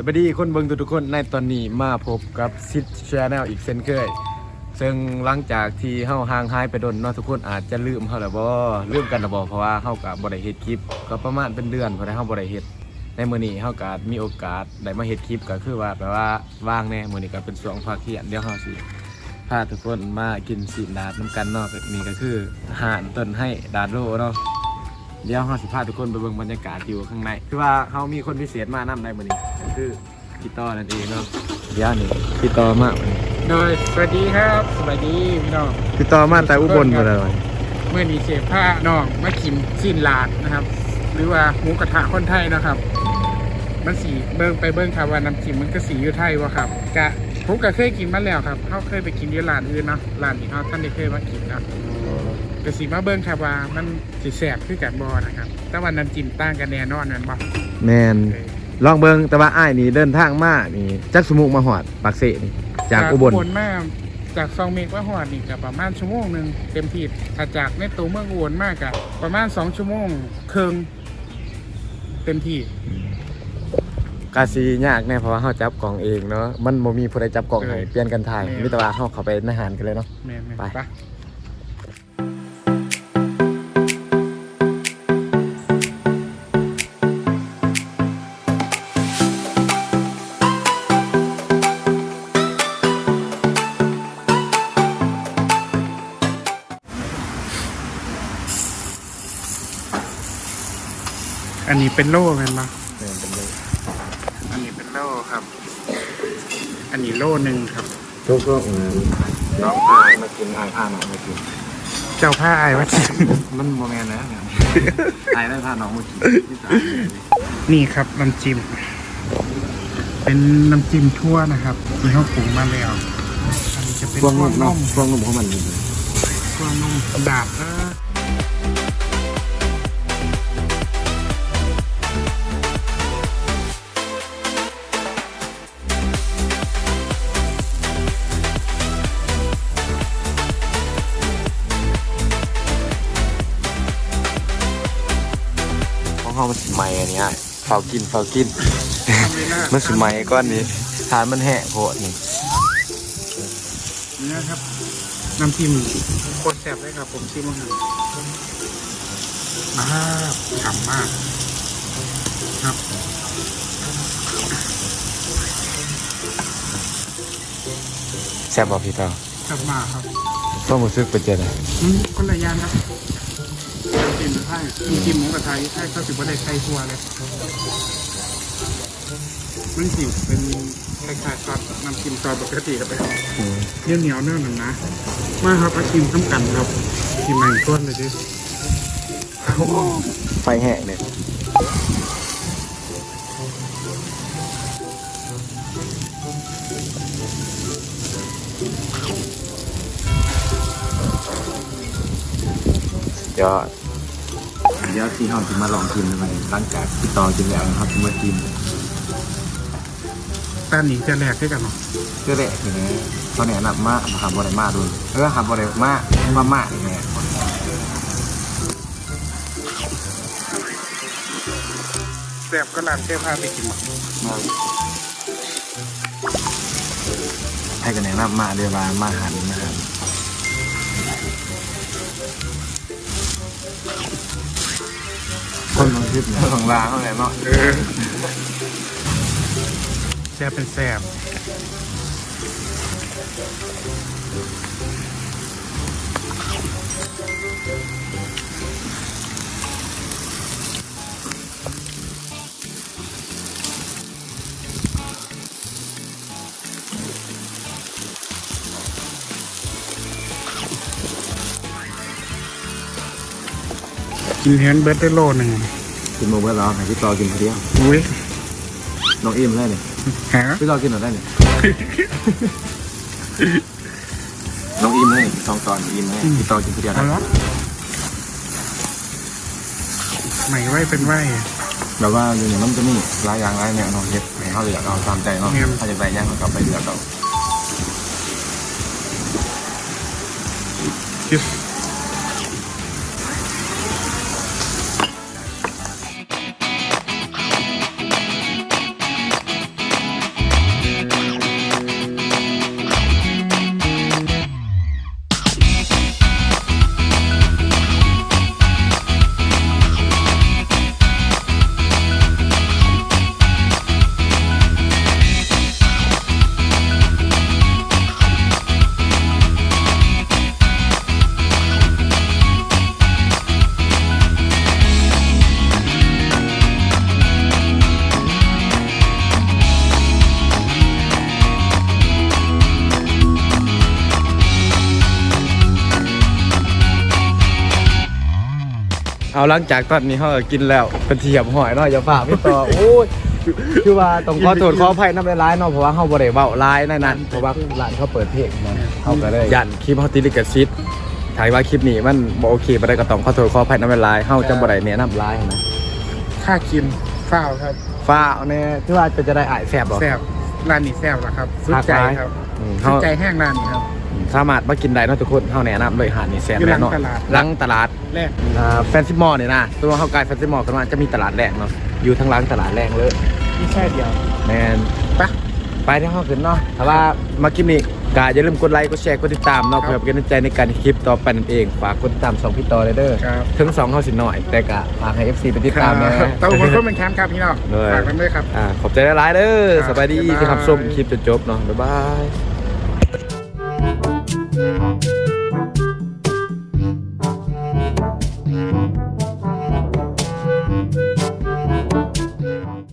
สวัสดีคนเบิงทุกๆคนในตอนนี้มาพบกับซิดชแนลอีกเช่นเคย ซึ่งหลังจากที่เฮาห่างหายไปดนเนาะทุกคนอาจจะลืมเฮาแล้วบ่ลืมกันแล้วบ่เพราะว่าเฮาก็บ่ได้เฮ็ดคลิป ก็ประมาณเป็นเดือนเพราะได้เฮาบ่ได้เฮ็ดในมื้อนี้เฮาก็มีโอกาสได้มาเฮ็ดคลิปก็คือว่าแปลว่าว่างแน่มื้อนี้ก็เป็นช่วงพักเที่ยงเดี๋ยวเฮาสิพาทุกคนมากินสีดาดน้ำกันเนาะนี่ก็คืออาหารต้นให้ดาดโลเนาะ เดี๋ยวเราสิพาทุกคนไปเบิ่งบรรยากาศอยู่ข้างใน คือว่าเขามีคนพิเศษมานำในมื้อนี้ก็คือพี่ต่อนั่นเองเนาะเดี๋ยวนี่พี่ต่อมาโดยสวัสดีครับสวัสดีพี่น้องพี่ต่อมาแต่อุบลบ่ได้เมื่อนี้เสพผ้าน้องมากินสิ้นลาดนะครับ หรือว่าหมูกระทะคนไทยนะครับ มันสีเบิ้งไปเบิ้งครับว่าน้ำจิ้มมันก็สีอยู่ไทยวะครับกะผมก็เคยกินมาแล้วครับเขาเคยไปกินที่ร้านอื่นเนาะร้านนี้เขาท่านได้เคยมากินเนาะ ก็สีมาเบิ้งครับว่ามันสีแสบคือกันบอนะครับ แต่ว่าน้ำจิ้มต่างกันแน่นอนนั่นบอแมนลองเบิ่งแต่ว่าอ้ายนี่เดินทางมานี่จักสมุกมาหอดปากเสนี่จากอุบลมาจากซองเมกว่าหอดนี่กับประมาณชั่วโมงหนึ่งเต็มที่ถ้าจากในตัวเมืองอุบลมากกับประมาณสองชั่วโมงครึ่งเต็มที่กาซียากแน่เพราะว่าเฮาจับกล่องเองเนาะมันบ่มีผู้ใดจับกล่องให้เออเปลี่ยนกันถ่ายแม่นมีแต่ว่าเฮาเข้าไปในอาหารกันเลยเนาะแม่นๆไป อันนี้เป็นโล่แมันปะแม่นเป็นเลยอันนี้เป็นโล่ครับ อันนี้โล่หนึ่งครับ ทุกๆเออน้องอ้ายมากินอ้ายพาน้องมากินเจ้าผ้าไอ้วัด มันโมแมนแล้วเนี่ยตายได้พาน้องมากินที่สามนี่ครับน้ำจิ้มเป็นน้ำจิ้มทั่วนะครับที่เขาปรุงมาแล้วอันนี้จะเป็นพวงทั่วนุ่มนเนาะมพวงนุ่มของมันนี่เลยทั่วนมดาบเอ เขามันสิไหมอันเนี้ยเฝ้ากินเฝ้ากิน มันสิไหมก้อนนี้ทานมันแห้งโพดนี่นี่นะครับน้ำจิ้มโคตรแซ่บเลยครับ ผมชิมมาให้มากฉ่ำมาก ครับแซ่บบ่พี่ต่อฉ่ำมากครับต้องรู้สึกเป็นจังได๋อืมคนละยางครับ น้ำจิ้มไทยน้ำจิ้มหมูกระทะไทยก็ถือว่าได้ไทยทัวเลยมันสิเป็นคล้ายๆซอสน้ำจิ้มซอสปกติครับไปเนียวเหนียวเนื้อหนังนะ มาครับอาชิมซ้ำกันครับชิมใหม่ต้นเลยดิไฟแห้งเนี่ยเดี๋ยว เดี๋ยวที่เฮาสิมาลองกินมันหลังจากที่ต่อกินแล้วนะครับสิมากินตานนี้จะแหลกด้วยกันเนาะก็แหละทีนี้เขาแนะนำมาหาบ่ได้มาดูเออหาบ่ได้มามามาอีกแน่แซ่บก็ร้านเสื้อผ้าไปกินหมดให้กันแนะนำมาเรียว่ามาหันนะครับ คนลงคลิปเนี่ยของลาเขาแหละเนาะเออแซ่บเป็นแซ่บ กินแฮนเบิร์ดได้โลหนึ่งกินโมเบิร์ตแล้วให้พี่ต่อกินคนเดียวอุ้ยน้องอิ่มได้เนี่ยหาพี่ต่อกินหน่อยได้เนี่ยน้องอิ่มให้สองตอนอิ่มให้พี่ต่อกินคนเดียวเอานะละไหนไหวเป็นไหวแบบว่าอย่างนี้มันจะมีหลายอย่างหลายแนวเนาะเฮ็ดให้เขาเลือกเอาตามใจเนาะแม่นถ้าจะไปย่างก็ไปเลือกเอาคิ เอาหลังจากตอนนี้เขาก็กินแล้วเป็นเทียมหอยเนาะอย่าฝ่าไม่ต่อโอ้ยคือว่าต้องขอโทษขออภัยน้ำร้ายๆเนาะเพราะว่าเขาบ่ได้เว้าร้ายในนั้นเพราะว่าร้านเขาเปิดเพลงมาเขาก็เลยยันคลิปเขาติดลิขสิทธิ์ถ่ายว่าคลิปนี้มันบ่โอเคบ่ได้ก็ต้องขอโทษขออภัยน้ำร้ายๆเฮาจังบ่ได้แนะนำร้ายนะค่ากินฝ้าวครับฟ้าเอาแน่ที่ว่าจะได้อายแซ่บบ่แซ่บร้านนี้แซ่บแล้วครับสุดใจครับอืมสุเฮาดใจแห้งร้านนี้ครับ สามารถมากินได้เนาะทุกคนเฮาแนะนำเลยหาดนี่แซ่บอยู่หลัแน่งนอนตลาด หลังตลาดแรกอ่าแฟนซิมอลเนี่ยนะตัวเฮาใกล้แฟนซิมอลกันมาจะมีตลาดแรกเนาะอยู่ทางหลังตลาดแรกเลยนี่แค่เดียวแมนไปไปที่ห้องขึ้นเนาะแต่ว่ามาคลิปนี้กาอย่าลืมกดไลค์กดแชร์กดติดตามเนาะครับเพื่อเป็นกำลังใจในการคลิปต่อไปนั่นเองฝากกดติดตามสองพี่ต่อเลยเด้อครับถึงสองเขาสิหน่อย แต่กะฝากให้ FC ไปติดตามนะเต้าหู้คนเป็นแคมป์ครับพี่น้องเลย ฝากกันด้วยครับ อ่าขอบใจหลายๆเด้อครับสบายดีบ๊ายบายที่รับชมคลิปจนจบเนาะบ๊ายบาย Música